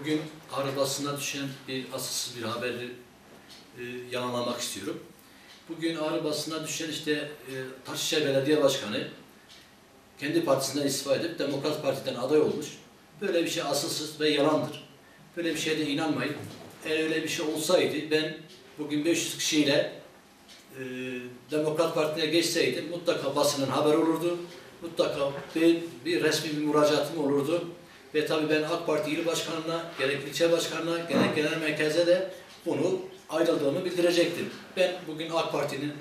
Bugün Ağrı basına düşen bir asılsız bir haberi e, yalanlamak istiyorum. Bugün Ağrı basına düşen işte e, Taşşehir Belediye Başkanı kendi partisinden istifa edip Demokrat Parti'den aday olmuş. Böyle bir şey asılsız ve yalandır. Böyle bir şeye de inanmayın. Eğer öyle bir şey olsaydı ben bugün 500 kişiyle e, Demokrat Parti'ne geçseydim mutlaka basının haber olurdu. Mutlaka bir, bir resmi bir müracaatım olurdu. Ve tabii ben AK Parti il başkanına, gerek ilçe başkanına, gerek genel merkeze de bunu ayrıldığımı bildirecektim. Ben bugün AK Parti'nin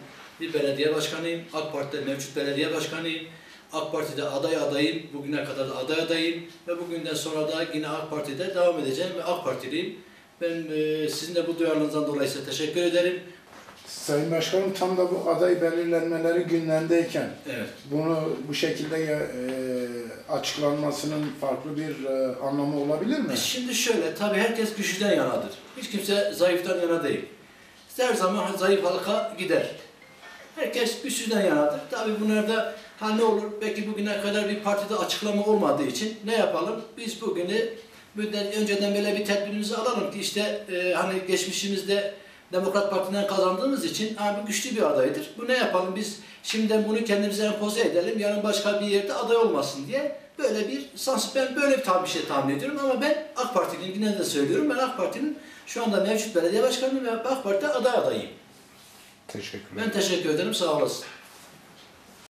bir belediye başkanıyım. AK Parti'de mevcut belediye başkanıyım. AK Parti'de aday adayım. Bugüne kadar da aday adayım. Ve bugünden sonra da yine AK Parti'de devam edeceğim ve AK Partiliyim. Ben e, sizin de bu duyarlılığınızdan dolayı size teşekkür ederim. Sayın Başkanım tam da bu aday belirlenmeleri günlerindeyken Evet. bunu bu şekilde e, açıklanmasının farklı bir e, anlamı olabilir mi? Şimdi şöyle, tabii herkes güçlüden yanadır. Hiç kimse zayıftan yana değil. Her zaman zayıf halka gider. Herkes güçlüden yanadır. Tabii bunlarda ha ne olur, belki bugüne kadar bir partide açıklama olmadığı için ne yapalım? Biz bugünü önceden böyle bir tedbirimizi alalım ki işte e, hani geçmişimizde Demokrat Parti'den kazandığımız için abi güçlü bir adaydır. Bu ne yapalım biz şimdiden bunu kendimize empoze edelim yarın başka bir yerde aday olmasın diye böyle bir sans ben böyle bir tam bir şey tahmin ediyorum ama ben AK Parti'nin yine de söylüyorum ben AK Parti'nin şu anda mevcut belediye başkanı ve AK Parti'de aday adayıyım. Teşekkürler. Ben teşekkür ederim sağ olasın.